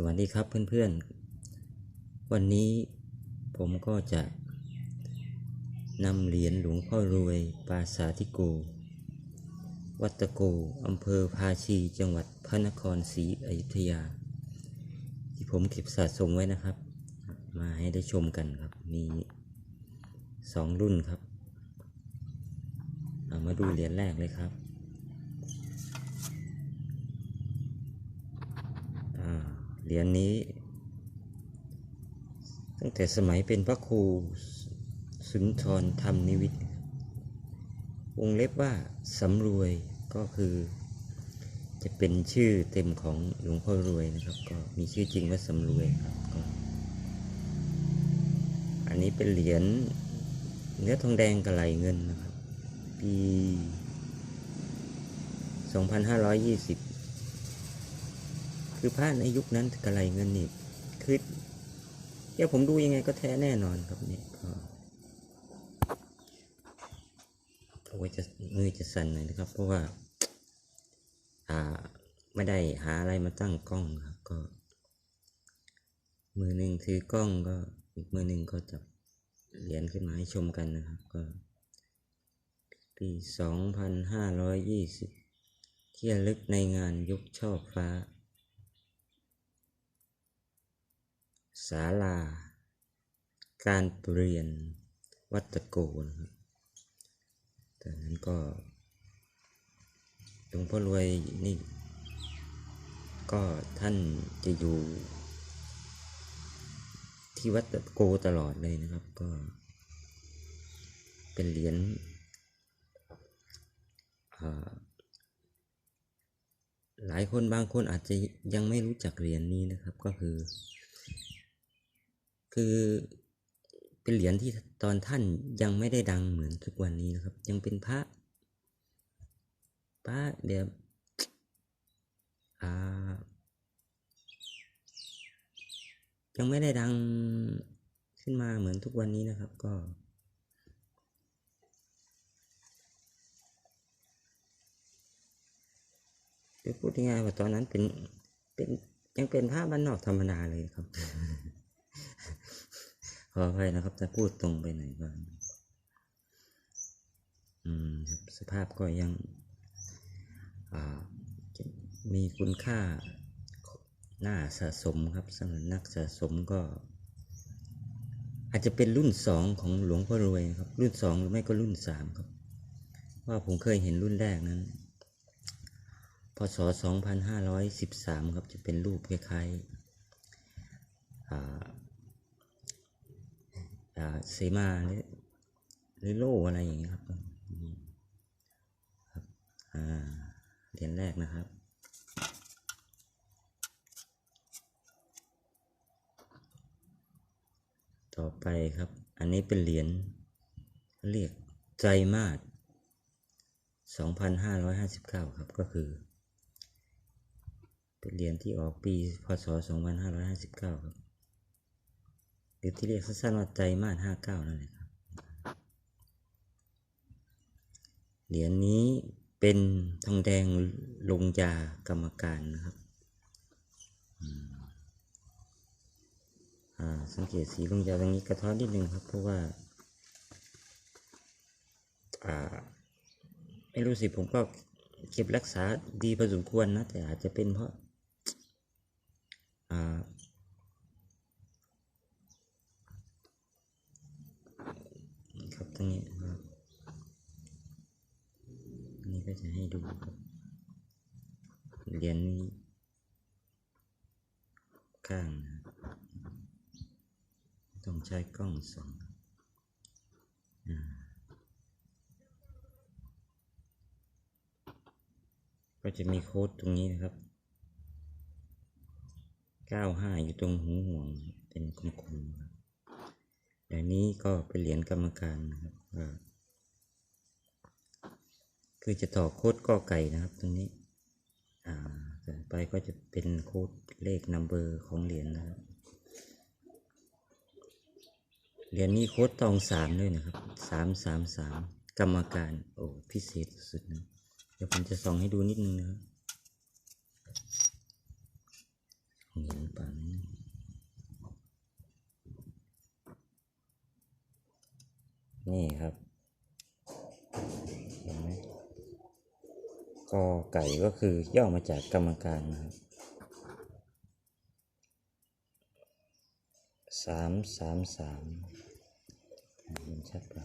สวัสดีครับเพื่อนๆ วันนี้ผมก็จะนำเหรียญหลวงพ่อรวยปราสาธิโก วัตโกอำเภอภาชีจังหวัดพระนครศรีอยุธยา ที่ผมเก็บสะสมไว้นะครับ มาให้ได้ชมกันครับ มีสองรุ่นครับ เอามาดูเหรียญแรกเลยครับ อ่า เหรียญนี้ ตั้งแต่สมัยเป็นพระครูสุนทรธรรมนิวิทย์วงเล็บว่าสำรวยก็คือ จะเป็นชื่อเต็มของหลวงพ่อรวยนะครับ ก็มีชื่อจริงว่าสำรวยครับก็อันนี้เป็นเหรียญเนื้อทองแดงกระไหลเงินนะครับ ปี 2520 คือผ้าในยุคนั้นกระไรเงินนี่คือเดี๋ยวผมดูยังไงก็แท้แน่นอนครับเนี่ยก็เอาไว้จะมือจะสั่นหน่อยนะครับ เพราะว่า อ่า ไม่ได้หาอะไรมาตั้งกล้องครับก็ มือหนึ่งถือกล้องก็ อีกมือหนึ่งก็จับเหรียญขึ้นมาให้ชมกันนะครับ ก็ปีสองพันห้าร้อยยี่สิบที่ระลึกในงานยกช่อฟ้า ศาลา การเปลี่ยนวัดตะโกนะครับแต่นั้นก็หลวงพ่อรวยนี่ ก็ท่านจะอยู่ ที่วัดตะโกตลอดเลยนะครับ ก็ เป็นเหรียญหลายคนบางคนอาจจะยังไม่รู้จักเหรียญนี้นะครับ ก็คือ คือเป็นเหรียญที่ตอนท่านยังไม่ได้ดังเหมือนทุกวันนี้นะครับ ยังเป็นพระพระแบบอ่ายังไม่ได้ดังขึ้นมาเหมือนทุกวันนี้นะครับ ก็ พูดง่ายๆว่าตอนนั้นเป็นเป็นยังเป็นภาบ้านนอกธรรมดาเลยครับ ออภัยนะครับถ้าพูดตรงไปไหน่อยก็อืมครับสภาพก็ยังอ่ามีคุณค่าหน่าสะสมครับสำหรับนักสะสมก็ อาจจะเป็นรุ่นสองของหลวงพ่อรวยครับ รุ่นสองหรือไม่ก็รุ่นสามครับ ว่าผมเคยเห็นรุ่นแรกนั้นพศ 2513 ครับ จะเป็นรูปคล้ายๆอ่า เสมาหรือหรือโลอะไรอย่างเงี้ยครับครับอ่าเหรียญแรกนะครับต่อไปครับ อันนี้เป็นเหรียญเรียกใจมาศ2,559 ครับ ก็คือ เป็นเหรียญที่ออกปี พศ 2559 ครับ หรือที่เรียกสั้นๆว่าใจมาศ59นั่นแหละครับ เหรียญนี้เป็นทองแดงลงยากรรมการนะครับสังเกตสีลงยาตรงนี้กระท้อนนิดนึงครับ เพราะว่าไม่รู้สิผมก็เก็บรักษาดีพอสมควรนะ แต่อาจจะเป็นเพราะ อ่า ครับ ตรงนี้ครับนนี้ก็จะให้ดูครับเหรียญนี้ข้างนะต้องใช้กล้องส่องอ่าก็จะมีโค้ดตรงนี้นะครับ 95 อยู่ตรงหูห่วงเป็นกลมๆครับ อย่างนี้ก็เป็นเหรียญกรรมการนะครับคือจะต่อโคดกอไก่นะครับ ตรงนี้ต่อไปก็จะเป็นโคดเลขนัมเบอร์ของเหรียญนะครับเหรียญนี้โคดตองสามด้วยนะครับสามสามสามกรรมการโอ้พิเศษสุดนะเดี๋ยวผมจะส่องให้ดูนิดนึงนะครับเห็ นี่ครับ เห็นไหมกอไก่ก็คือย่อมาจากกรรมการนะครับสามสามสามมันชัดกว่า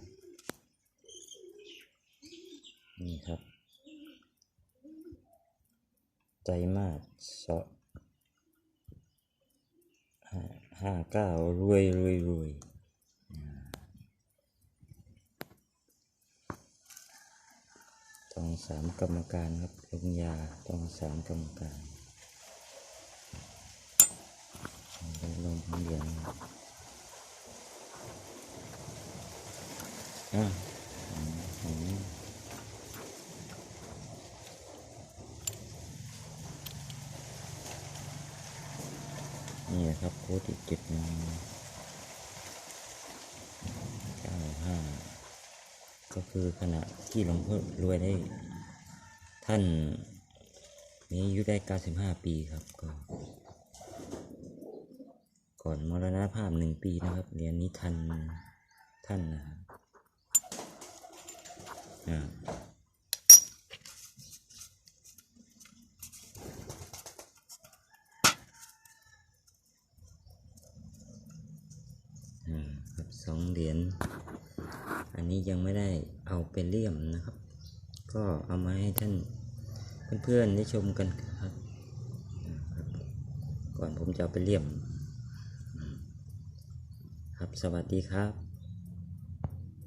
นี่ครับ ใจมากสอห้าเก้ารวยรวยรวย สามกรรมการครับลงยาต้องสามกรรมการลงลงเหรียญอะนี่ครับโค้ดอีกจุดหนึ่งเก้าห้า ก็คือขณะที่หลวงพ่อรวยได้ ท่านมีอายุได้เก้าสิบห้าปีครับก็ก่อนมรณภาพหนึ่งปีนะครับเหรียญนี้ทันท่านนะครับอ่าอ่าครับสองเหรียญ อันนี้ยังไม่ได้เอาเป็นเลี่ยมนะครับ ก็เอามาให้ท่านเพื่อนๆได้ชมกันครับ ก่อนผมจะเอาไปเลี่ยม ครับสวัสดีครับ